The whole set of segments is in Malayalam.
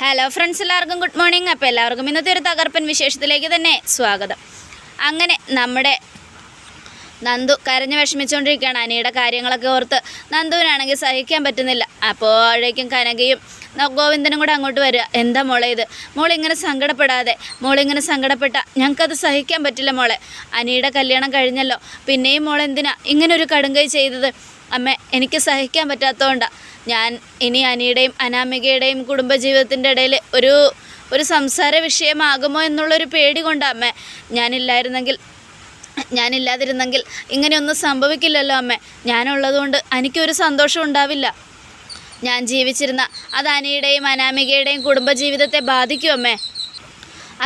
ഹലോ ഫ്രണ്ട്സ് എല്ലാവർക്കും ഗുഡ് മോർണിംഗ് അപ്പോൾ എല്ലാവർക്കും ഇന്നത്തെ ഒരു തകർപ്പൻ വിശേഷത്തിലേക്ക് തന്നെ സ്വാഗതം. അങ്ങനെ നമ്മുടെ നന്ദു കരഞ്ഞ് വിഷമിച്ചുകൊണ്ടിരിക്കുകയാണ് അനിയുടെ കാര്യങ്ങളൊക്കെ ഓർത്ത് നന്ദുവിനാണെങ്കിൽ സഹിക്കാൻ പറ്റുന്നില്ല. അപ്പോഴേക്കും കനകയും ഗോവിന്ദനും കൂടെ അങ്ങോട്ട് വരിക. എന്താ മോളെ ഇത്? മോളിങ്ങനെ സങ്കടപ്പെടാതെ മോളിങ്ങനെ സങ്കടപ്പെട്ട ഞങ്ങൾക്കത് സഹിക്കാൻ പറ്റില്ല മോളെ. അനിയുടെ കല്യാണം കഴിഞ്ഞല്ലോ. പിന്നെയും മോളെന്തിനാ ഇങ്ങനൊരു കടുങ്കൈ ചെയ്തത്? അമ്മ എനിക്ക് സഹിക്കാൻ പറ്റാത്തതുകൊണ്ടാണ് ഞാൻ ഇനി അനിയുടെയും അനാമികയുടെയും കുടുംബജീവിതത്തിന്റെ ഇടയിൽ ഒരു ഒരു സംസാര വിഷയമാകുമോ എന്നുള്ളൊരു പേടി കൊണ്ട് അമ്മ. ഞാനില്ലായിരുന്നെങ്കിൽ ഞാനില്ലാതിരുന്നെങ്കിൽ ഇങ്ങനെയൊന്നും സംഭവിക്കില്ലല്ലോ അമ്മ. ഞാനുള്ളതുകൊണ്ട് എനിക്കൊരു സന്തോഷം ഉണ്ടാവില്ല. ഞാൻ ജീവിച്ചിരുന്ന അത് അനിയുടെയും അനാമികയുടെയും കുടുംബജീവിതത്തെ ബാധിക്കും അമ്മേ.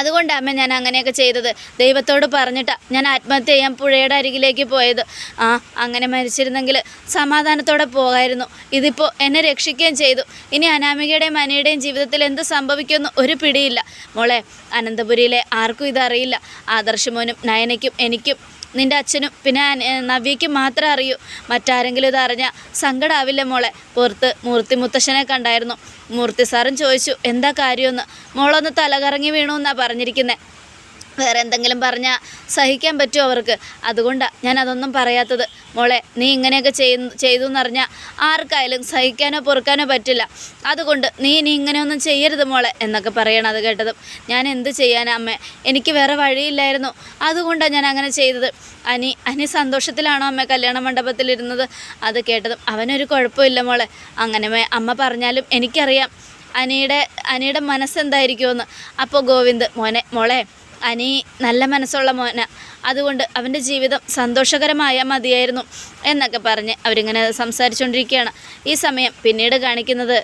അതുകൊണ്ടാണ് അമ്മ ഞാൻ അങ്ങനെയൊക്കെ ചെയ്തത്. ദൈവത്തോട് പറഞ്ഞിട്ടാണ് ഞാൻ ആത്മഹത്യ ചെയ്യാൻ പുഴയുടെ അരികിലേക്ക് പോയത്. ആ അങ്ങനെ മരിച്ചിരുന്നെങ്കിൽ സമാധാനത്തോടെ പോകായിരുന്നു. ഇതിപ്പോൾ എന്നെ രക്ഷിക്കുകയും ചെയ്തു. ഇനി അനാമികയുടെയും അനയുടെയും ജീവിതത്തിൽ എന്ത് സംഭവിക്കുമെന്ന് ഒരു പിടിയില്ല. മോളെ അനന്തപുരിയിലെ ആർക്കും ഇതറിയില്ല. ആദർശമോനും നയനയ്ക്കും എനിക്കും നിന്റെ അച്ഛനും പിന്നെ നവ്യയ്ക്കും മാത്രമേ അറിയൂ. മറ്റാരെങ്കിലും ഇത് അറിഞ്ഞാൽ സങ്കടാവില്ല മോളെ. പുറത്ത് മൂർത്തി മുത്തശ്ശനെ കണ്ടായിരുന്നു. മൂർത്തി സാറും ചോദിച്ചു എന്താ കാര്യമെന്ന്? മോളൊന്ന് തലകറങ്ങി വീണു എന്നാണ് പറഞ്ഞിരിക്കുന്നത് വേറെ എന്തെങ്കിലും പറഞ്ഞാൽ സഹിക്കാൻ പറ്റുമോ അവർക്ക്? അതുകൊണ്ടാണ് ഞാൻ അതൊന്നും പറയാത്തത്. മോളെ നീ ഇങ്ങനെയൊക്കെ ചെയ്തു എന്ന് എന്നറിഞ്ഞാൽ ആർക്കായാലും സഹിക്കാനോ പൊറുക്കാനോ പറ്റില്ല. അതുകൊണ്ട് നീ ഇനി ഇങ്ങനെയൊന്നും ചെയ്യരുത് മോളെ എന്നൊക്കെ പറയണം അത് കേട്ടതും. ഞാൻ എന്ത് ചെയ്യാനാ അമ്മേ? എനിക്ക് വേറെ വഴിയില്ലായിരുന്നു. അതുകൊണ്ടാണ് ഞാൻ അങ്ങനെ ചെയ്തത്. അനി അനി സന്തോഷത്തിലാണോ അമ്മ കല്യാണ മണ്ഡപത്തിലിരുന്നത്? അത് കേട്ടതും അവനൊരു കുഴപ്പമില്ല മോളെ. അങ്ങനെ അമ്മ പറഞ്ഞാലും എനിക്കറിയാം. അനിയുടെ അനിയുടെ മനസ്സെന്തായിരിക്കുമെന്ന്. അപ്പോൾ ഗോവിന്ദ് മോനെ മോളെ അനി നല്ല മനസ്സുള്ള മോന. അതുകൊണ്ട് അവന്റെ ജീവിതം സന്തോഷകരമായ മതിയായിരുന്നു എന്നൊക്കെ പറഞ്ഞ് അവരിങ്ങനെ സംസാരിച്ചുകൊണ്ടിരിക്കുകയാണ് ഈ സമയം പിന്നീട് കാണിക്കുന്നത്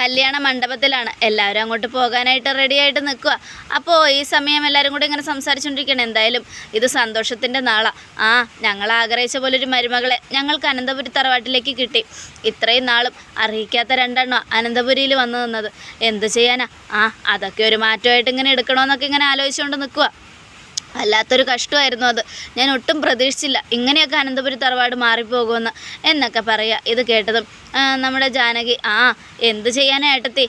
കല്യാണ മണ്ഡപത്തിലാണ്. എല്ലാവരും അങ്ങോട്ട് പോകാനായിട്ട് റെഡിയായിട്ട് നിൽക്കുക അപ്പോൾ ഈ സമയം എല്ലാവരും കൂടി ഇങ്ങനെ സംസാരിച്ചുകൊണ്ടിരിക്കണം എന്തായാലും ഇത് സന്തോഷത്തിന്റെ നാളാണ് ആ ഞങ്ങൾ ആഗ്രഹിച്ച പോലെ ഒരു മരുമകളെ ഞങ്ങൾക്ക് അനന്തപുരി തറവാട്ടിലേക്ക് കിട്ടി. ഇത്രയും നാളും അറിയിക്കാത്ത രണ്ടെണ്ണം അനന്തപുരിയിൽ വന്നു നിന്നത്. എന്ത് ചെയ്യാനാ? ആ അതൊക്കെ ഒരു മാറ്റമായിട്ട് ഇങ്ങനെ എടുക്കണമെന്നൊക്കെ ഇങ്ങനെ ആലോചിച്ചുകൊണ്ട് നിൽക്കുക വല്ലാത്തൊരു കഷ്ടമായിരുന്നു അത്. ഞാൻ ഒട്ടും പ്രതീക്ഷിച്ചില്ല ഇങ്ങനെയൊക്കെ അനന്തപുരി തറവാട് മാറിപ്പോകുമെന്ന് എന്നൊക്കെ പറയുക. ഇത് കേട്ടതും നമ്മുടെ ജാനകി ആ എന്ത് ചെയ്യാനായിട്ടത്തി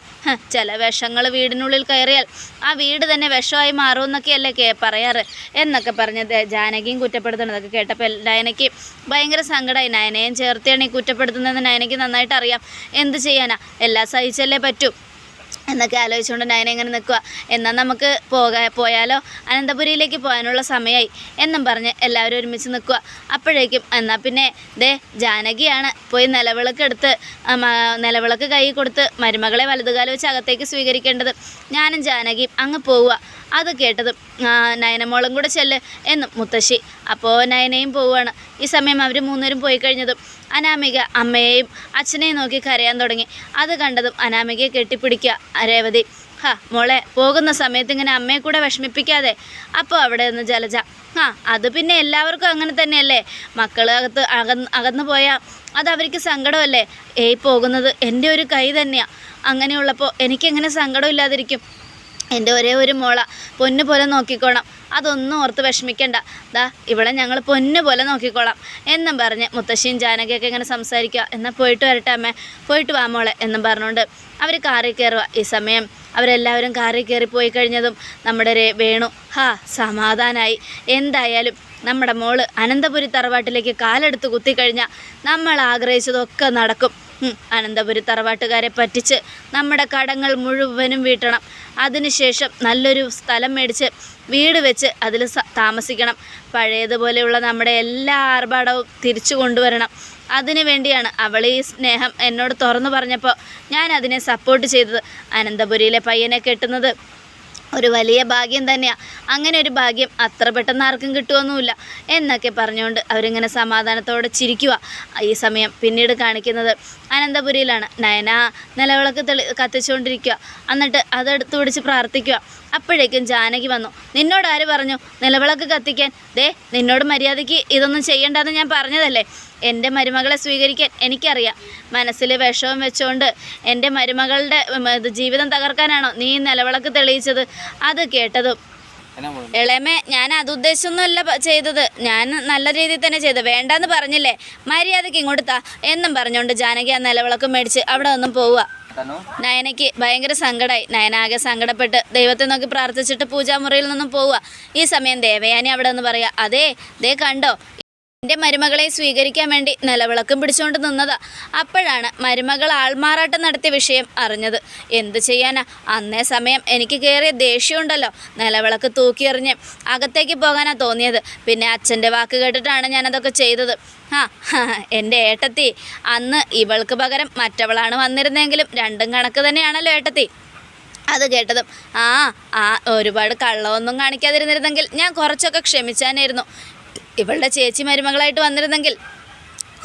ചില വിഷങ്ങൾ വീടിനുള്ളിൽ കയറിയാൽ ആ വീട് തന്നെ വിഷമായി മാറുമെന്നൊക്കെയല്ലേ കേ പറയാറ് എന്നൊക്കെ പറഞ്ഞ് ദേ ജാനകിയും കുറ്റപ്പെടുത്തുന്നതൊക്കെ കേട്ടപ്പോൾ നയനയ്ക്ക് ഭയങ്കര സങ്കടമായി. നയനയും ചേർത്തിയാണ് ഈ കുറ്റപ്പെടുത്തുന്നതെന്ന് നയനയ്ക്ക് നന്നായിട്ട് അറിയാം എന്ത് ചെയ്യാനാ? എല്ലാം സഹിച്ചല്ലേ പറ്റൂ. എന്നൊക്കെ ആലോചിച്ചുകൊണ്ട് നയന എങ്ങനെ നിൽക്കുക എന്നാൽ നമുക്ക് പോകാ പോയാലോ? അനന്തപുരിയിലേക്ക് പോകാനുള്ള സമയമായി എന്നും പറഞ്ഞ് എല്ലാവരും ഒരുമിച്ച് നിൽക്കുക അപ്പോഴേക്കും എന്നാൽ പിന്നെ ദേ ജാനകിയാണ് പോയി നിലവിളക്കെടുത്ത് നിലവിളക്ക് കൈ കൊടുത്ത് മരുമകളെ വലതുകാലം വെച്ച് അകത്തേക്ക് സ്വീകരിക്കേണ്ടത്. ഞാനും ജാനകിയും അങ്ങ് പോവുക അത് കേട്ടത്. നയനമോളും കൂടെ ചെല്ല് എന്നും മുത്തശ്ശി. അപ്പോൾ നയനയും പോവുകയാണ് ഈ സമയം അവർ മൂന്നുപേരും പോയി കഴിഞ്ഞതും അനാമിക അമ്മയെയും അച്ഛനെയും നോക്കി കരയാൻ തുടങ്ങി. അത് കണ്ടതും അനാമികയെ കെട്ടിപ്പിടിക്കുക രേവതി. ഹാ മോളെ പോകുന്ന സമയത്ത് ഇങ്ങനെ അമ്മയെ കൂടെ വിഷമിപ്പിക്കാതെ. അപ്പോൾ അവിടെ നിന്ന് ജലജ ആ അത് പിന്നെ എല്ലാവർക്കും അങ്ങനെ തന്നെയല്ലേ? മക്കൾ അകത്ത് അകന്ന് അകന്നു പോയാൽ അത് അവർക്ക് സങ്കടമല്ലേ? ഏയ് പോകുന്നത് എന്റെ ഒരു കൈ തന്നെയാണ് അങ്ങനെയുള്ളപ്പോൾ എനിക്കെങ്ങനെ സങ്കടമില്ലാതിരിക്കും? എന്റെ ഒരേ ഒരു മോള പൊന്നു പോലെ നോക്കിക്കോണം. അതൊന്നും ഓർത്ത് വിഷമിക്കണ്ട. ദാ ഇവിടെ ഞങ്ങൾ പൊന്നു പോലെ നോക്കിക്കോളാം. എന്നും പറഞ്ഞ് മുത്തശ്ശിയും ജാനകിയൊക്കെ ഇങ്ങനെ സംസാരിക്കുക. എന്നാൽ പോയിട്ട് വരട്ടെ അമ്മേ. പോയിട്ട് വാ മോളെ എന്നും പറഞ്ഞുകൊണ്ട് അവർ കാറിൽ കയറുക. ഈ സമയം അവരെല്ലാവരും കാറിൽ കയറി പോയി കഴിഞ്ഞതും നമ്മുടെ രേ- വേണു. ഹാ സമാധാനായി. എന്തായാലും നമ്മുടെ മോൾ അനന്തപുരി തറവാട്ടിലേക്ക് കാലെടുത്ത് കുത്തിക്കഴിഞ്ഞാൽ നമ്മൾ ആഗ്രഹിച്ചതൊക്കെ നടക്കും. അനന്തപുരി തറവാട്ടുകാരെ പറ്റിച്ച് നമ്മുടെ കടങ്ങൾ മുഴുവനും വീട്ടണം. അതിനുശേഷം നല്ലൊരു സ്ഥലം മേടിച്ച് വീട് വെച്ച് അതിൽ താമസിക്കണം. പഴയതുപോലെയുള്ള നമ്മുടെ എല്ലാ ആർഭാടവും തിരിച്ചു കൊണ്ടുവരണം. അതിനു വേണ്ടിയാണ് അവൾ ഈ സ്നേഹം എന്നോട് തുറന്നു പറഞ്ഞപ്പോൾ ഞാൻ അതിനെ സപ്പോർട്ട് ചെയ്തത്. അനന്തപുരിയിലെ പയ്യനെ കെട്ടുന്നത് ഒരു വലിയ ഭാഗ്യം തന്നെയാണ് അങ്ങനെ ഒരു ഭാഗ്യം അത്ര പെട്ടെന്ന് ആർക്കും കിട്ടുമൊന്നുമില്ല എന്നൊക്കെ പറഞ്ഞുകൊണ്ട് അവരിങ്ങനെ സമാധാനത്തോടെ ചിരിക്കുക ഈ സമയം പിന്നീട് കാണിക്കുന്നത് അനന്തപുരിയിലാണ്. നയന നിലവിളക്ക് തെളി കത്തിച്ചുകൊണ്ടിരിക്കുക എന്നിട്ട് അതെടുത്ത് പിടിച്ച് പ്രാർത്ഥിക്കുക അപ്പോഴേക്കും ജാനകി വന്നു. നിന്നോട് ആര് പറഞ്ഞു? നിലവിളക്ക് കത്തിക്കാൻ. ദേ നിന്നോട് മര്യാദയ്ക്ക് ഇതൊന്നും ചെയ്യണ്ടെന്ന് ഞാൻ പറഞ്ഞതല്ലേ? എന്റെ മരുമകളെ സ്വീകരിക്കാൻ എനിക്കറിയാം. മനസ്സിൽ വിഷമം വെച്ചുകൊണ്ട് എന്റെ മരുമകളുടെ ജീവിതം തകർക്കാനാണോ നീ നിലവിളക്ക് തെളിയിച്ചത്? അത് കേട്ടതും. ഇളമേ ഞാൻ അത് ഉദ്ദേശിച്ചൊന്നുമല്ല ചെയ്തത്. ഞാൻ നല്ല രീതിയിൽ തന്നെ ചെയ്തത് വേണ്ടാന്ന് പറഞ്ഞില്ലേ? മര്യാദയ്ക്ക് ഇങ്ങോട്ട് താ. എന്നും പറഞ്ഞുകൊണ്ട് ജാനകി ആ നിലവിളക്ക് മേടിച്ച് അവിടെ ഒന്നും പോവുക. നയനയ്ക്ക് ഭയങ്കര സങ്കടമായി നയന ആകെ സങ്കടപ്പെട്ട് ദൈവത്തെ നോക്കി പ്രാർത്ഥിച്ചിട്ട് പൂജാമുറിയിൽ നിന്നും പോവുക. ഈ സമയം ദേവയാനി അവിടെ നിന്ന് പറയുക അതേ ദേ കണ്ടോ? എന്റെ മരുമകളെ സ്വീകരിക്കാൻ വേണ്ടി നിലവിളക്കും പിടിച്ചുകൊണ്ട് നിന്നതാ. അപ്പോഴാണ് മരുമകൾ ആൾമാറാട്ടം നടത്തിയ വിഷയം അറിഞ്ഞത്. എന്ത് ചെയ്യാനാ? അന്നേ സമയം എനിക്ക് കയറിയ ദേഷ്യമുണ്ടല്ലോ. നിലവിളക്ക് തൂക്കിയെറിഞ്ഞ് അകത്തേക്ക് പോകാനാ തോന്നിയത്. പിന്നെ അച്ഛന്റെ വാക്ക് കേട്ടിട്ടാണ് ഞാനതൊക്കെ ചെയ്തത്. ആ എന്റെ ഏട്ടത്തി അന്ന് ഇവൾക്ക് പകരം മറ്റവളാണ് വന്നിരുന്നെങ്കിലും രണ്ടും കണക്ക് തന്നെയാണല്ലോ ഏട്ടത്തി. അത് കേട്ടതും ആ ആ ഒരുപാട് കള്ളമൊന്നും കാണിക്കാതിരുന്നിരുന്നെങ്കിൽ ഞാൻ കുറച്ചൊക്കെ ക്ഷമിച്ചാനായിരുന്നു. ഇവളുടെ ചേച്ചി മരുമകളായിട്ട് വന്നിരുന്നെങ്കിൽ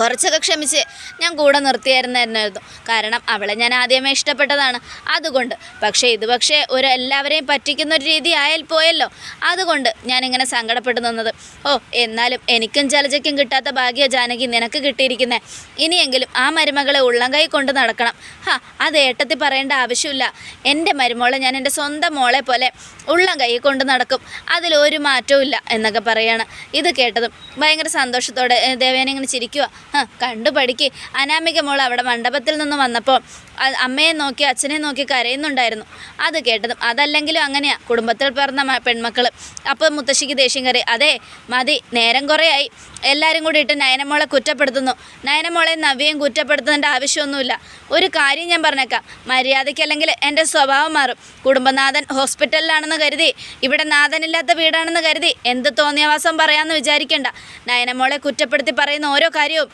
കുറച്ചൊക്കെ ക്ഷമിച്ച് ഞാൻ കൂടെ നിർത്തിയായിരുന്നായിരുന്നു കാരണം അവളെ ഞാൻ ആദ്യമേ ഇഷ്ടപ്പെട്ടതാണ്. അതുകൊണ്ട്. പക്ഷേ ഇത് പക്ഷേ ഒരു എല്ലാവരെയും പറ്റിക്കുന്ന ഒരു രീതി ആയാൽ പോയല്ലോ. അതുകൊണ്ട് ഞാനിങ്ങനെ സങ്കടപ്പെട്ടു നിന്നത്. ഓ എന്നാലും എനിക്കും ജലജയ്ക്കും കിട്ടാത്ത ഭാഗ്യ ജാനകി നിനക്ക് കിട്ടിയിരിക്കുന്നേ. ഇനിയെങ്കിലും ആ മരുമകളെ ഉള്ളം കൈ കൊണ്ട് നടക്കണം. ഹാ അത് ഏട്ടത്തി പറയേണ്ട ആവശ്യമില്ല. എന്റെ മരുമോളെ ഞാൻ എന്റെ സ്വന്തം മോളെ പോലെ ഉള്ളം കൈ കൊണ്ട് നടക്കും. അതിലൊരു മാറ്റവും ഇല്ല എന്നൊക്കെ പറയാണ്. ഇത് കേട്ടതും ഭയങ്കര സന്തോഷത്തോടെ ദേവേനെ ഇങ്ങനെ ചിരിക്കുക കണ്ടു പഠിക്ക്. അനാമിക മോൾ അവിടെ മണ്ഡപത്തിൽ നിന്ന് വന്നപ്പോൾ അമ്മയെ നോക്കി അച്ഛനെ നോക്കി കരയുന്നുണ്ടായിരുന്നു. അത് കേട്ടതും അതല്ലെങ്കിലും അങ്ങനെയാണ് കുടുംബത്തിൽ പിറന്ന പെൺമക്കൾ അപ്പോൾ മുത്തശ്ശിക്ക് ദേഷ്യം കയറി അതെ മതി നേരം കുറേയായി. എല്ലാവരും കൂടി ഇട്ട് നയനമോളെ കുറ്റപ്പെടുത്തുന്നു. നയനമോളെ നവ്യയും കുറ്റപ്പെടുത്തേണ്ട ആവശ്യമൊന്നുമില്ല. ഒരു കാര്യം ഞാൻ പറഞ്ഞേക്കാം. മര്യാദയ്ക്ക് അല്ലെങ്കിൽ എന്റെ സ്വഭാവം മാറും. കുടുംബനാഥൻ ഹോസ്പിറ്റലിലാണെന്ന് കരുതി ഇവിടെ നാഥനില്ലാത്ത വീടാണെന്ന് കരുതി എന്ത് തോന്നിയവാസം പറയാമെന്ന് വിചാരിക്കേണ്ട. നയനമോളെ കുറ്റപ്പെടുത്തി പറയുന്ന ഓരോ കാര്യവും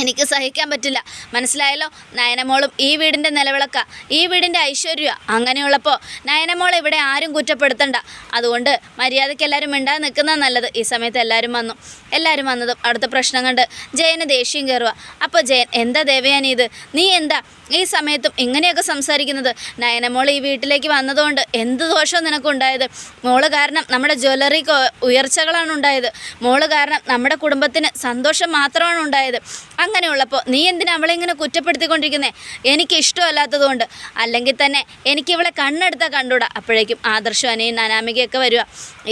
എനിക്ക് സഹിക്കാൻ പറ്റില്ല. മനസ്സിലായല്ലോ? നയനമോളും ഈ വീടിന്റെ നിലവിളക്ക ഈ വീടിന്റെ ഐശ്വര്യ അങ്ങനെയുള്ളപ്പോൾ നയനമോൾ ഇവിടെ ആരും കുറ്റപ്പെടുത്തണ്ട. അതുകൊണ്ട് മര്യാദയ്ക്ക് എല്ലാവരും മിണ്ടാതെ നിൽക്കുന്നത് നല്ലത്. ഈ സമയത്ത് എല്ലാവരും വന്നു. എല്ലാവരും വന്നതും അടുത്ത പ്രശ്നം കണ്ട് ജയന് ദേഷ്യം കയറുക അപ്പോൾ ജയൻ എന്താ ദേവയാനി ഇത്? നീ എന്താ? ഈ സമയത്തും ഇങ്ങനെയൊക്കെ സംസാരിക്കുന്നത്? നയനമോൾ ഈ വീട്ടിലേക്ക് വന്നതുകൊണ്ട് എന്ത് ദോഷവും നിനക്കുണ്ടായത്? മോൾ കാരണം നമ്മുടെ ജ്വല്ലറിക്ക് ഉയർച്ചകളാണ് ഉണ്ടായത്. മോൾ കാരണം നമ്മുടെ കുടുംബത്തിന് സന്തോഷം മാത്രമാണ് ഉണ്ടായത്. അങ്ങനെയുള്ളപ്പോൾ നീ എന്തിനാ അവളെ ഇങ്ങനെ കുറ്റപ്പെടുത്തിക്കൊണ്ടിരിക്കുന്നത് എനിക്ക് ഇഷ്ടമല്ലാത്തതുകൊണ്ട്. അല്ലെങ്കിൽ തന്നെ എനിക്ക് ഇവളെ കണ്ണെടുത്താൽ കണ്ടൂടാ. അപ്പോഴേക്കും ആദർശം അനയും അനാമികയൊക്കെ വരിക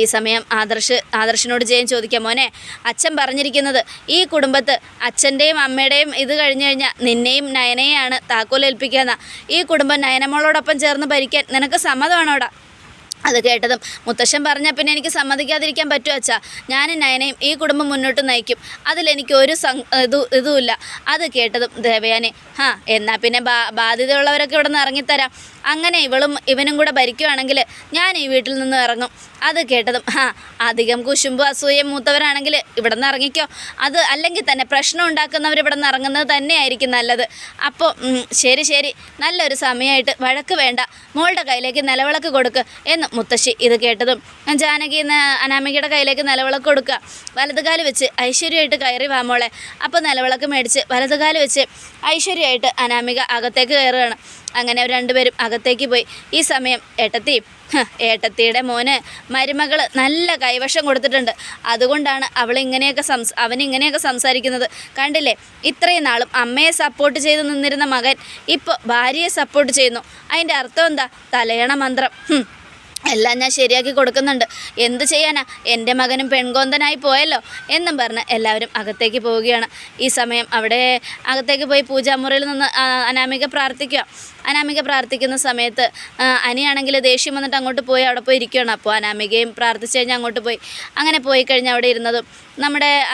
ഈ സമയം ആദർശ് ആദർശിനോട് ജയൻ ചോദിക്കാം മോനെ അച്ഛൻ പറഞ്ഞിരിക്കുന്നത് ഈ കുടുംബത്ത് അച്ഛന്റെയും അമ്മയുടെയും ഇത് കഴിഞ്ഞു കഴിഞ്ഞാൽ നിന്നെയും നയനയെയാണ് താക്കോലേൽപ്പിക്കുക ഈ കുടുംബം നയനമോളോടൊപ്പം ചേർന്ന് ഭരിക്കാൻ നിനക്ക് സമ്മതമാണോടാ? അത് കേട്ടതും മുത്തശ്ശൻ പറഞ്ഞാൽ പിന്നെ എനിക്ക് സമ്മതിക്കാതിരിക്കാൻ പറ്റുമോ അച്ഛാ. ഞാൻ നയനയും ഈ കുടുംബം മുന്നോട്ട് നയിക്കും. അതിലെനിക്ക് ഒരു സം ഇത് ഇതുമില്ല. അത് കേട്ടതും ദേവയാനി ഹാ എന്നാൽ പിന്നെ ബാ ബാധ്യതയുള്ളവരൊക്കെ ഇവിടെ നിന്ന് ഇറങ്ങിത്തരാം. അങ്ങനെ ഇവളും ഇവനും കൂടെ ഭരിക്കുവാണെങ്കിൽ ഞാൻ ഈ വീട്ടിൽ നിന്ന് ഇറങ്ങും. അത് കേട്ടതും ഹാ അധികം കുശുമ്പ് അസൂയം മൂത്തവരാണെങ്കിൽ ഇവിടെ നിന്ന് ഇറങ്ങിക്കോ. അത് അല്ലെങ്കിൽ തന്നെ പ്രശ്നം ഉണ്ടാക്കുന്നവർ ഇവിടെ നിന്ന് ഇറങ്ങുന്നത് തന്നെയായിരിക്കും നല്ലത്. അപ്പോൾ ശരി ശരി. നല്ലൊരു സമയമായിട്ട് വഴക്ക് വേണ്ട. മോളുടെ കയ്യിലേക്ക് നിലവിളക്ക് കൊടുക്ക്. എന്ന് മുത്തശ്ശി ഇത് കേട്ടതും ജാനകി എന്ന അനാമികയുടെ കയ്യിലേക്ക് നിലവിളക്ക് കൊടുക്കുക. വലതുകാൽ വെച്ച് ഐശ്വര്യമായിട്ട് കയറി വാമോളെ അപ്പോൾ നിലവിളക്ക് മേടിച്ച് വലതുകാൽ വെച്ച് ഐശ്വര്യമായിട്ട് അനാമിക അകത്തേക്ക് കയറുകയാണ്. അങ്ങനെ രണ്ടുപേരും അകത്തേക്ക് പോയി. ഈ സമയം ഏട്ടത്തി ഏട്ടത്തിയുടെ മോന് മരുമകൾ നല്ല കൈവശം കൊടുത്തിട്ടുണ്ട്. അതുകൊണ്ടാണ് അവൾ ഇങ്ങനെയൊക്കെ സംസ് അവൻ ഇങ്ങനെയൊക്കെ സംസാരിക്കുന്നത്. കണ്ടില്ലേ? ഇത്രയും നാളും അമ്മയെ സപ്പോർട്ട് ചെയ്ത് നിന്നിരുന്ന മകൻ ഇപ്പോൾ ഭാര്യയെ സപ്പോർട്ട് ചെയ്യുന്നു. അതിന്റെ അർത്ഥം എന്താ? തലയണ മന്ത്രം. എല്ലാം ഞാൻ ശരിയാക്കി കൊടുക്കുന്നുണ്ട്. എന്ത് ചെയ്യാനാ? എന്റെ മകനും പെൺകൊന്തനായി പോയല്ലോ എന്നും പറഞ്ഞ് എല്ലാവരും അകത്തേക്ക് പോവുകയാണ്. ഈ സമയം അവിടെ അകത്തേക്ക് പോയി പൂജാമുറിയിൽ നിന്ന് അനാമിക പ്രാർത്ഥിക്കുക. അനാമിക പ്രാർത്ഥിക്കുന്ന സമയത്ത് അനിയാണെങ്കിൽ ദേഷ്യം വന്നിട്ട് അങ്ങോട്ട് പോയി അവിടെ പോയി ഇരിക്കുകയാണ്. അപ്പോൾ അനാമികയും പ്രാർത്ഥിച്ച് കഴിഞ്ഞാൽ അങ്ങോട്ട് പോയി. അങ്ങനെ പോയി കഴിഞ്ഞ് അവിടെ ഇരുന്നതും നമ്മുടെ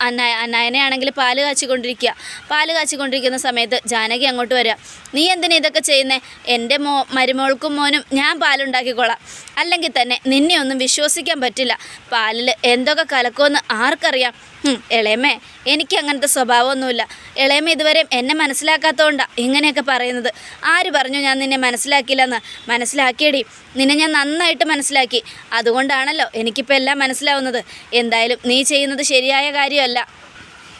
അന്ന- നയനയാണെങ്കിൽ പാൽ കാച്ചിക്കൊണ്ടിരിക്കുക. പാൽ കാച്ചിക്കൊണ്ടിരിക്കുന്ന സമയത്ത് ജാനകി അങ്ങോട്ട് വരിക. നീ എന്തിനാ ഇതൊക്കെ ചെയ്യുന്നേ? എന്റെ മോ മരുമോൾക്കും മോനും ഞാൻ പാലുണ്ടാക്കിക്കോളാം. അല്ലെങ്കിൽ തന്നെ നിന്നെ ഒന്നും വിശ്വസിക്കാൻ പറ്റില്ല. പാലിൽ എന്തൊക്കെ കലക്കുമെന്ന് ആർക്കറിയാം? ഇളയമേ എനിക്ക് അങ്ങനത്തെ സ്വഭാവമൊന്നുമില്ല. ഇളയമേ ഇതുവരെയും എന്നെ മനസ്സിലാക്കാത്തതുകൊണ്ടാണ് ഇങ്ങനെയൊക്കെ പറയുന്നത്. ആര് പറഞ്ഞു ഞാൻ നിന്നെ മനസ്സിലാക്കിയില്ലെന്ന്? മനസ്സിലാക്കിയടി. നിന്നെ ഞാൻ നന്നായിട്ട് മനസ്സിലാക്കി. അതുകൊണ്ടാണല്ലോ എനിക്കിപ്പോൾ എല്ലാം മനസ്സിലാവുന്നത്. എന്തായാലും നീ ചെയ്യുന്നത് ശരിയായ കാര്യമല്ല.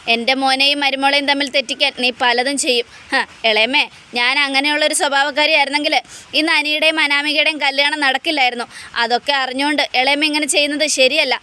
എന്റെ മോനെയും മരുമോളെയും തമ്മിൽ തെറ്റിക്കാൻ നീ പലതും ചെയ്യും. ഹ, ഇളയമേ ഞാൻ അങ്ങനെയുള്ളൊരു സ്വഭാവക്കാരിയായിരുന്നെങ്കിൽ ഇന്ന് അനിയുടെയും അനാമികയുടെയും കല്യാണം നടക്കില്ലായിരുന്നു. അതൊക്കെ അറിഞ്ഞുകൊണ്ട് ഇളയമേ ഇങ്ങനെ ചെയ്യുന്നത് ശരിയല്ല.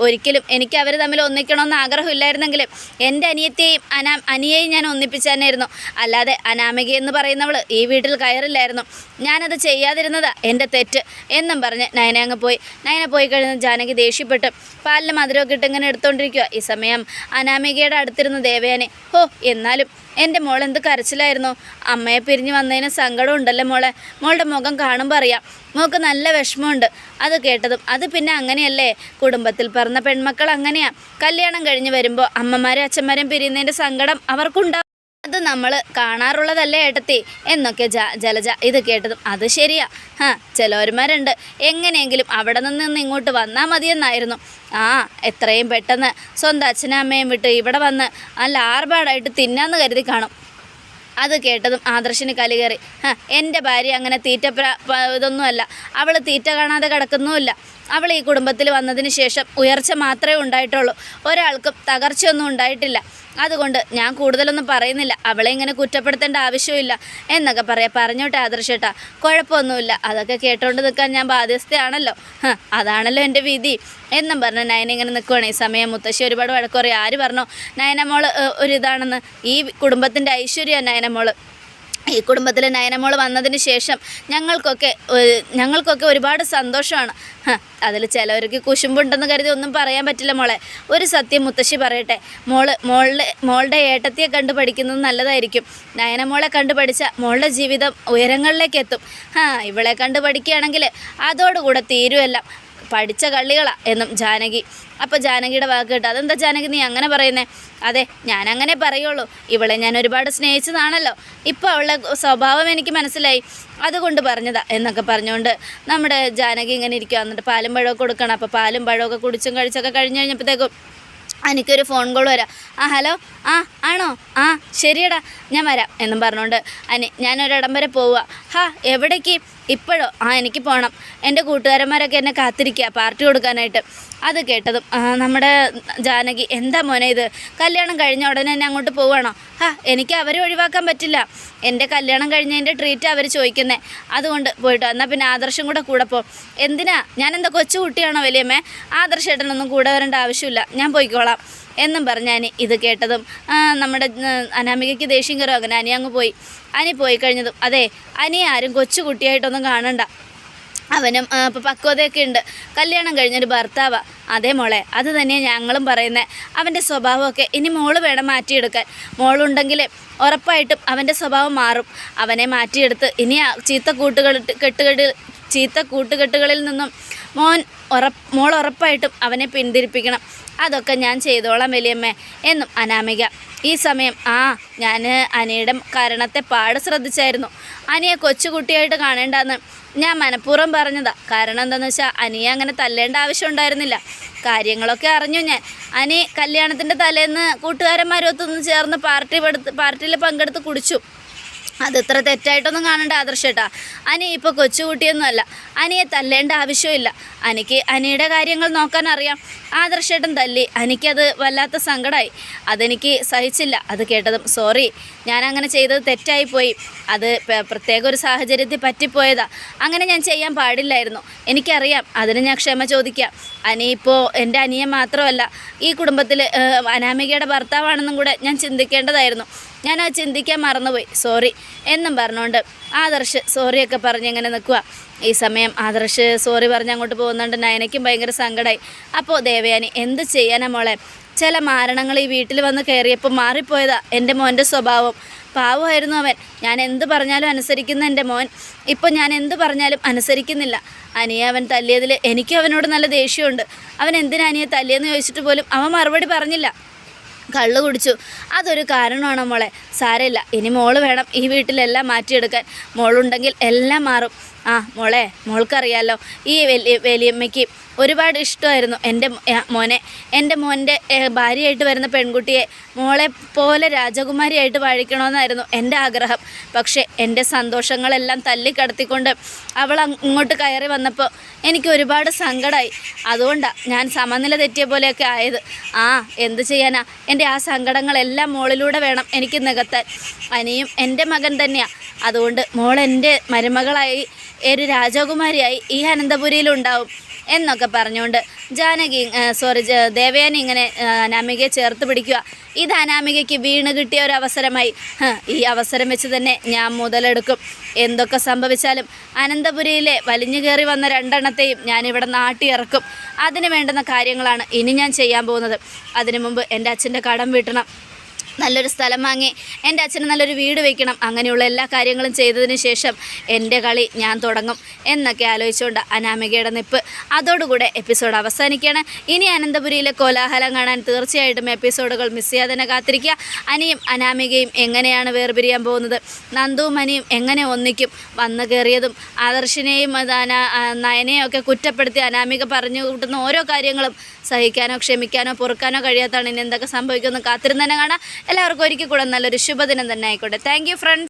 ഒരിക്കലും എനിക്ക് അവർ തമ്മിൽ ഒന്നിക്കണമെന്ന് ആഗ്രഹമില്ലായിരുന്നെങ്കിലും എന്റെ അനിയത്തെയും അനാ അനിയെയും ഞാൻ ഒന്നിപ്പിച്ചാനായിരുന്നു അല്ലാതെ അനാമിക എന്ന് പറയുന്നവൾ ഈ വീട്ടിൽ കയറില്ലായിരുന്നു. ഞാനത് ചെയ്യാതിരുന്നതാ എന്റെ തെറ്റ് എന്നും പറഞ്ഞ് നയന അങ്ങ് പോയി. നയന പോയി കഴിഞ്ഞ് ജാനകി ദേഷ്യപ്പെട്ട് പാലിന് മധുരമൊക്കെ ഇട്ട് ഇങ്ങനെ എടുത്തുകൊണ്ടിരിക്കുക ഈ സമയം അനാമികയുടെ അനീയുടെ അടുത്തിരുന്നു ദേവയാനെ. ഹോ എന്നാലും എന്റെ മോൾ എന്ത് കരച്ചിലായിരുന്നു. അമ്മയെ പിരിഞ്ഞു വന്നതിന് സങ്കടം ഉണ്ടല്ലോ മോളെ. മോളുടെ മുഖം കാണുമ്പോൾ അറിയാം. മോൾക്ക് നല്ല വിഷമമുണ്ട്. അത് കേട്ടതും അത് പിന്നെ അങ്ങനെയല്ലേ? കുടുംബത്തിൽ പറഞ്ഞ പെൺമക്കൾ അങ്ങനെയാ. കല്യാണം കഴിഞ്ഞ് വരുമ്പോൾ അമ്മമാരും അച്ഛന്മാരും പിരിയുന്നതിന്റെ സങ്കടം അവർക്കുണ്ടാവും. അത് നമ്മൾ കാണാറുള്ളതല്ലേ ഏട്ടത്തി? എന്നൊക്കെ ജ ജലജ ഇത് കേട്ടതും. അത് ശരിയാ. ഹാ ചിലവന്മാരുണ്ട്. എങ്ങനെയെങ്കിലും അവിടെ നിന്ന് ഇങ്ങോട്ട് വന്നാൽ മതിയെന്നായിരുന്നു. ആ എത്രയും പെട്ടെന്ന് സ്വന്തം അച്ഛനും അമ്മയും വിട്ട് ഇവിടെ വന്ന് നല്ല ആർഭാടായിട്ട് തിന്നാന്ന് കരുതി കാണും. അത് കേട്ടതും ആദർശിന് കലികേറി എന്റെ ഭാര്യ അങ്ങനെ തീറ്റ ഇതൊന്നുമല്ല. അവൾ തീറ്റ കാണാതെ കിടക്കുന്നുമില്ല. അവൾ ഈ കുടുംബത്തിൽ വന്നതിന് ശേഷം ഉയർച്ച മാത്രമേ ഉണ്ടായിട്ടുള്ളൂ. ഒരാൾക്കും തകർച്ചയൊന്നും ഉണ്ടായിട്ടില്ല. അതുകൊണ്ട് ഞാൻ കൂടുതലൊന്നും പറയുന്നില്ല. അവളെ ഇങ്ങനെ കുറ്റപ്പെടുത്തേണ്ട ആവശ്യമില്ല എന്നൊക്കെ പറയാം. പറഞ്ഞോട്ടെ ആദർശേട്ടാ. കുഴപ്പമൊന്നുമില്ല. അതൊക്കെ കേട്ടോണ്ട് നിൽക്കാൻ ഞാൻ ബാധ്യസ്ഥയാണല്ലോ. അതാണല്ലോ എന്റെ വിധി. എന്നും പറഞ്ഞ് നയന ഇങ്ങനെ നിൽക്കുവാണ് ഈ സമയം മുത്തശ്ശി ഒരുപാട് വഴക്കുറയും ആര് പറഞ്ഞോ? നയനമോൾ ഒരു ഒരിതാണെന്ന്. ഈ കുടുംബത്തിന്റെ ഐശ്വര്യ നയനമോൾ. ഈ കുടുംബത്തിൽ നയനമോൾ വന്നതിന് ശേഷം ഞങ്ങൾക്കൊക്കെ ഞങ്ങൾക്കൊക്കെ ഒരുപാട് സന്തോഷമാണ്. അതിൽ ചിലവർക്ക് കുശുമ്പുണ്ടെന്ന് കരുതി ഒന്നും പറയാൻ പറ്റില്ല മോളെ. ഒരു സത്യം മുത്തശ്ശി പറയട്ടെ മോൾ മോളുടെ മോളുടെ ഏട്ടത്തിയെ കണ്ടു പഠിക്കുന്നത് നല്ലതായിരിക്കും. നയനമോളെ കണ്ടു പഠിച്ച മോളുടെ ജീവിതം ഉയരങ്ങളിലേക്ക് എത്തും. ആ ഇവളെ കണ്ടു പഠിക്കുകയാണെങ്കിൽ അതോടുകൂടെ തീരുമെല്ലാം. പഠിച്ച കള്ളികളാ എന്നും ജാനകി. അപ്പോൾ ജാനകിയുടെ വാക്ക് കേട്ട് അതെന്താ ജാനകി നീ അങ്ങനെ പറയുന്നേ? അതെ ഞാൻ അങ്ങനെ പറയുള്ളൂ. ഇവളെ ഞാൻ ഒരുപാട് സ്നേഹിച്ചതാണല്ലോ. ഇപ്പോൾ അവളുടെ സ്വഭാവം എനിക്ക് മനസ്സിലായി. അതുകൊണ്ട് പറഞ്ഞതാ എന്നൊക്കെ പറഞ്ഞുകൊണ്ട് നമ്മുടെ ജാനകി ഇങ്ങനെ ഇരിക്കുക എന്നിട്ട് പാലും പഴമൊക്കെ കൊടുക്കണം. അപ്പോൾ പാലും പഴമൊക്കെ കുടിച്ചും കഴിച്ചൊക്കെ കഴിഞ്ഞ് കഴിഞ്ഞപ്പോഴത്തേക്കും എനിക്കൊരു ഫോൺ കോൾ വരാം. ആ ഹലോ? ആ ആണോ? ആ ശരിയടാ ഞാൻ വരാം എന്നും പറഞ്ഞുകൊണ്ട് അനി ഞാനൊരിടം വരെ പോവുക ഹാ എവിടേക്ക്? ഇപ്പോഴോ? ആ എനിക്ക് പോകണം എന്റെ കൂട്ടുകാരന്മാരൊക്കെ എന്നെ കാത്തിരിക്കുക പാർട്ടി കൊടുക്കാനായിട്ട്. അത് കേട്ടതും നമ്മുടെ ജാനകി എന്താ മോനെ ഇത്? കല്യാണം കഴിഞ്ഞ ഉടനെ തന്നെ അങ്ങോട്ട് പോവുകയാണോ? ആ എനിക്ക് അവരെ ഒഴിവാക്കാൻ പറ്റില്ല. എന്റെ കല്യാണം കഴിഞ്ഞതിന്റെ ട്രീറ്റ് അവർ ചോദിക്കുന്നേ. അതുകൊണ്ട് പോയിട്ടോ എന്നാൽ പിന്നെ ആദർശം കൂടെ കൂടെ പോ. എന്തിനാ? ഞാനെന്താ കൊച്ചു കുട്ടിയാണോ വലിയമ്മേ? ആദർശേട്ടനൊന്നും കൂടെ വരേണ്ട ആവശ്യമില്ല. ഞാൻ പോയിക്കോളാം. എന്നും പറഞ്ഞ് അനി ഇത് കേട്ടതും നമ്മുടെ അനാമികയ്ക്ക് ദേഷ്യം കയറും. അങ്ങനെ അനി അങ്ങ് പോയി. അനി പോയി കഴിഞ്ഞതും അതെ അനി ആരും കൊച്ചു കുട്ടിയായിട്ടൊന്നും കാണണ്ട. അവനും ഇപ്പോൾ പക്വതയൊക്കെ ഉണ്ട്. കല്യാണം കഴിഞ്ഞൊരു ഭർത്താവാണ് അതേ മോളെ അത് തന്നെയാണ് ഞങ്ങളും പറയുന്നത് അവന്റെ സ്വഭാവമൊക്കെ ഇനി മോൾ വേണം മാറ്റിയെടുക്കാൻ. മോളുണ്ടെങ്കിൽ ഉറപ്പായിട്ടും അവന്റെ സ്വഭാവം മാറും. അവനെ മാറ്റിയെടുത്ത് ഇനി ചീത്ത കൂട്ടുകൾ കെട്ടുകെട്ട് ചീത്ത കൂട്ടുകെട്ടുകളിൽ നിന്നും മോൻ ഉറപ്പ് മോൾ ഉറപ്പായിട്ടും അവനെ പിന്തിരിപ്പിക്കണം. അതൊക്കെ ഞാൻ ചെയ്തോളാം വലിയമ്മേ എന്നും അനാമിക. ഈ സമയം ആ ഞാൻ അനിയുടെ കാരണത്തെ പാട് ശ്രദ്ധിച്ചായിരുന്നു. അനിയെ കൊച്ചുകുട്ടിയായിട്ട് കാണേണ്ടെന്ന് ഞാൻ മനഃപൂർവം പറഞ്ഞതാ. കാരണം എന്താണെന്ന് വെച്ചാൽ അനിയെ അങ്ങനെ തല്ലേണ്ട ആവശ്യം ഉണ്ടായിരുന്നില്ല. കാര്യങ്ങളൊക്കെ അറിഞ്ഞു ഞാൻ. അനി കല്യാണത്തിന്റെ തലേന്ന് കൂട്ടുകാരന്മാരൊത്തൊന്ന് ചേർന്ന് പാർട്ടി പാർട്ടിയിൽ പങ്കെടുത്ത് കുടിച്ചു. അത് ഇത്ര തെറ്റായിട്ടൊന്നും കാണേണ്ട ആദർശേട്ടാ. അനി ഇപ്പോൾ കൊച്ചുകുട്ടിയൊന്നുമല്ല. അനിയെ തല്ലേണ്ട ആവശ്യമില്ല. അനിക്ക് അനിയുടെ കാര്യങ്ങൾ നോക്കാൻ അറിയാം ആദർശേട്ടൻ തല്ലി. അനിക്കത് വല്ലാത്ത സങ്കടമായി അതെനിക്ക് സഹിച്ചില്ല. അത് കേട്ടതും സോറി. ഞാൻ അങ്ങനെ ചെയ്തത് തെറ്റായിപ്പോയി. അത് പ- പ്രത്യേക ഒരു സാഹചര്യത്തിൽ പറ്റിപ്പോയതാ. അങ്ങനെ ഞാൻ ചെയ്യാൻ പാടില്ലായിരുന്നു. എനിക്കറിയാം. അതിന് ഞാൻ ക്ഷമ ചോദിക്കാം. അനി ഇപ്പോൾ എന്റെ അനിയൻ മാത്രമല്ല. ഈ കുടുംബത്തിൽ അനാമികയുടെ ഭർത്താവാണെന്നും കൂടെ ഞാൻ ചിന്തിക്കേണ്ടതായിരുന്നു. ഞാൻ അത് ചിന്തിക്കാൻ മറന്നുപോയി. സോറി എന്നും പറഞ്ഞുകൊണ്ട് ആദർശ് സോറിയൊക്കെ പറഞ്ഞ് ഇങ്ങനെ നിൽക്കുക ഈ സമയം ആദർശ് സോറി പറഞ്ഞ് അങ്ങോട്ട് പോകുന്നുണ്ട്. നയനയ്ക്കും ഭയങ്കര സങ്കടമായി അപ്പോൾ ദേവയാനി എന്ത് ചെയ്യാനാ മോളെ? ചില മാരണങ്ങൾ ഈ വീട്ടിൽ വന്ന് കയറിയപ്പോൾ മാറിപ്പോയതാ എന്റെ മോന്റെ സ്വഭാവം. പാവമായിരുന്നു അവൻ. ഞാൻ എന്ത് പറഞ്ഞാലും അനുസരിക്കുന്ന എന്റെ മോൻ. ഇപ്പോൾ ഞാൻ എന്ത് പറഞ്ഞാലും അനുസരിക്കുന്നില്ല. അനിയെ അവൻ തല്ലിയതിൽ എനിക്ക് അവനോട് നല്ല ദേഷ്യമുണ്ട്. അവൻ എന്തിനാ അനിയെ തല്ലിയെന്ന് ചോദിച്ചിട്ട് പോലും അവൻ മറുപടി പറഞ്ഞില്ല. കള്ളു കുടിച്ചു. അതൊരു കാരണമാണ് മോളെ. സാരമില്ല. ഇനി മോൾ വേണം ഈ വീട്ടിലെല്ലാം മാറ്റിയെടുക്കാൻ. മോളുണ്ടെങ്കിൽ എല്ലാം മാറും. ആ മോളെ മോൾക്കറിയാലോ. ഈ വലിയ വലിയമ്മയ്ക്ക് ഒരുപാട് ഇഷ്ടമായിരുന്നു എന്റെ മോനെ. എന്റെ മോന്റെ ഭാര്യയായിട്ട് വരുന്ന പെൺകുട്ടിയെ മോളെ പോലെ രാജകുമാരിയായിട്ട് വാഴിക്കണമെന്നായിരുന്നു എന്റെ ആഗ്രഹം. പക്ഷേ എന്റെ സന്തോഷങ്ങളെല്ലാം തല്ലിക്കടത്തിക്കൊണ്ട് അവൾ അങ്ങോട്ട് കയറി വന്നപ്പോൾ എനിക്ക് ഒരുപാട് സങ്കടമായി അതുകൊണ്ടാണ് ഞാൻ സമനില തെറ്റിയ പോലെയൊക്കെ ആയത്. ആ എന്ത് ചെയ്യാനാ? എന്റെ ആ സങ്കടങ്ങളെല്ലാം മോളിലൂടെ വേണം എനിക്ക് നികത്താൻ. അനിയും എന്റെ മകൻ തന്നെയാണ് അതുകൊണ്ട് മോൾ എന്റെ മരുമകളായി ഒരു രാജകുമാരിയായി ഈ അനന്തപുരിയിലുണ്ടാവും എന്നൊക്കെ പറഞ്ഞുകൊണ്ട് ജാനകി സോറി ദേവയാനി ഇങ്ങനെ അനാമികയെ ചേർത്ത് പിടിക്കുക. ഇത് അനാമികയ്ക്ക് വീണ് കിട്ടിയ ഒരു അവസരമായി ഈ അവസരം വെച്ച് തന്നെ ഞാൻ മുതലെടുക്കും. എന്തൊക്കെ സംഭവിച്ചാലും അനന്തപുരിയിലെ വലിഞ്ഞു കയറി വന്ന രണ്ടെണ്ണത്തെയും ഞാനിവിടെ നാട്ടിയിറക്കും അതിന് വേണ്ടുന്ന കാര്യങ്ങളാണ് ഇനി ഞാൻ ചെയ്യാൻ പോകുന്നത്. അതിനു മുമ്പ് എന്റെ അച്ഛന്റെ കടം വീട്ടണം. നല്ലൊരു സ്ഥലം വാങ്ങി എന്റെ അച്ഛന് നല്ലൊരു വീട് വെക്കണം അങ്ങനെയുള്ള എല്ലാ കാര്യങ്ങളും ചെയ്തതിന് ശേഷം എന്റെ കളി ഞാൻ തുടങ്ങും എന്നൊക്കെ ആലോചിച്ചുകൊണ്ട് അനാമികയുടെ നിപ്പ്. അതോടുകൂടെ എപ്പിസോഡ് അവസാനിക്കുകയാണ്. ഇനി അനന്തപുരിയിലെ കോലാഹലം കാണാൻ തീർച്ചയായിട്ടും എപ്പിസോഡുകൾ മിസ് ചെയ്യാതെ തന്നെ കാത്തിരിക്കുക. അനിയും അനാമികയും എങ്ങനെയാണ് വേർപിരിയാൻ പോകുന്നത്? നന്ദുവും അനിയും എങ്ങനെ ഒന്നിക്കും? വന്നു കയറിയതും ആദർശിനെയും നയനെയും ഒക്കെ കുറ്റപ്പെടുത്തി അനാമിക പറഞ്ഞു കൂട്ടുന്ന ഓരോ കാര്യങ്ങളും സഹിക്കാനോ ക്ഷമിക്കാനോ പൊറുക്കാനോ കഴിയാത്താണ് ഇനി എന്തൊക്കെ സംഭവിക്കുമെന്ന് കാത്തിരുന്ന് തന്നെ കാണാം. എല്ലാവർക്കും ഒരിക്കൽ കൂടെ നല്ലൊരു ശുഭദിനം തന്നെ ആയിക്കോട്ടെ. Thank friends